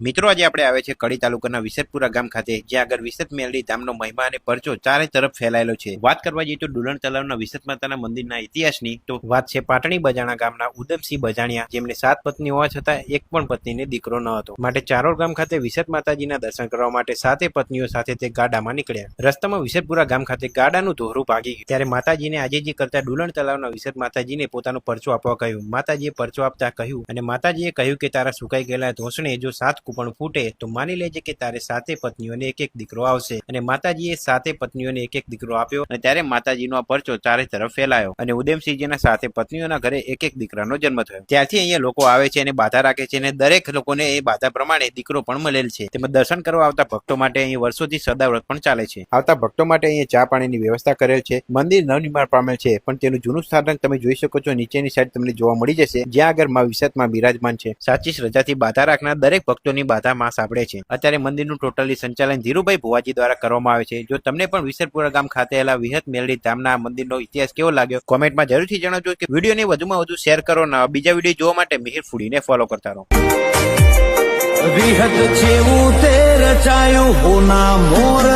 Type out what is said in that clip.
મિત્રો, આજે આપણે આવે છે કડી તાલુકાના વિસતપુરા ગામ ખાતે, જ્યાં આગળ વિસત મેલડી ધામનો મહિમા અને પરચો ચારે તરફ ફેલાયેલો છે. વાત કરવા જઈએ તો ડુલણ તલાવના વિસત માતાના મંદિરના ઇતિહાસની, તો વાત છે પાટણી બજાણા ગામના ઉદમસિંહ બજાણિયા, જેમને સાત પત્ની હોવા છતાં એક પણ પત્નીને દીકરો ન હતો. માટે ચારોળ ગામ ખાતે વિસત માતાજીના દર્શન કરવા માટે સાતે પત્નીઓ સાથે તે ગાડામાં નીકળ્યા. રસ્તામાં વિસતપુરા ગામ ખાતે ગાડાનું ધોરું ભાગી ગયું. ત્યારે માતાજીને આજે જે કરતા ડુલણ તલાવના વિસત માતાજીને પોતાનો પરચો આપવા કહ્યું. માતાજીએ પરચો આપતા કહ્યું અને માતાજીએ કહ્યું કે, તારા સુકાઈ ગયેલા ધોસણે જો સાત કુપણ ફૂટે, તો માની લેજે કે તારે સાતે પત્નીઓને એક એક દીકરો આવશે. અને માતાજીએ સાતે પત્નીઓને એક એક દીકરો આપ્યો અને ત્યારે માતાજીનો આ પરચો ચારે તરફ ફેલાયો. અને ઉદયમસિંહજીના સાતે પત્નીઓના ઘરે એક એક દીકરાનો જન્મ થયો. ત્યાંથી અહીંયા લોકો આવે છે અને બાધા રાખે છે અને દરેક લોકોને એ બાધા પ્રમાણે દીકરો પણ મળેલ છે. તેમજ દર્શન કરવા આવતા ભક્તો માટે અહીં વર્ષોથી સદાવ્રત પણ ચાલે છે. આવતા ભક્તો માટે અહીંયા ચા પાણીની વ્યવસ્થા કરેલ છે. મંદિર નવનિર્માણ પામેલ છે, પણ તેનું જૂનું સ્થાનક તમે જોઈ શકો છો. નીચેની સાઈડ તમને જોવા મળી જશે, જ્યાં આગળ મા વિસતમાં બિરાજમાન છે. સાચી શ્રદ્ધાથી બાધા રાખનાર દરેક ભક્તોની બાધા સાંભળે છે. અત્યારે મંદિરનું ટોટલી સંચાલન ધીરુભાઈ ભુવાજી દ્વારા કરવામાં આવે છે. જો તમને પણ વિસરપુરા ગામ ખાતે આવેલા વિહત મેલડી ધામના મંદિરનો ઇતિહાસ કેવો લાગ્યો, કોમેન્ટમાં જરૂરથી જણાવજો કે વિડીયોને વધુમાં વધુ શેર કરો અને બીજા વીડિયો જોવા માટે મિહિર ફૂડીને ફોલો કરતા રહો. વિહત જેવું તે રચાયું હોના હવાયું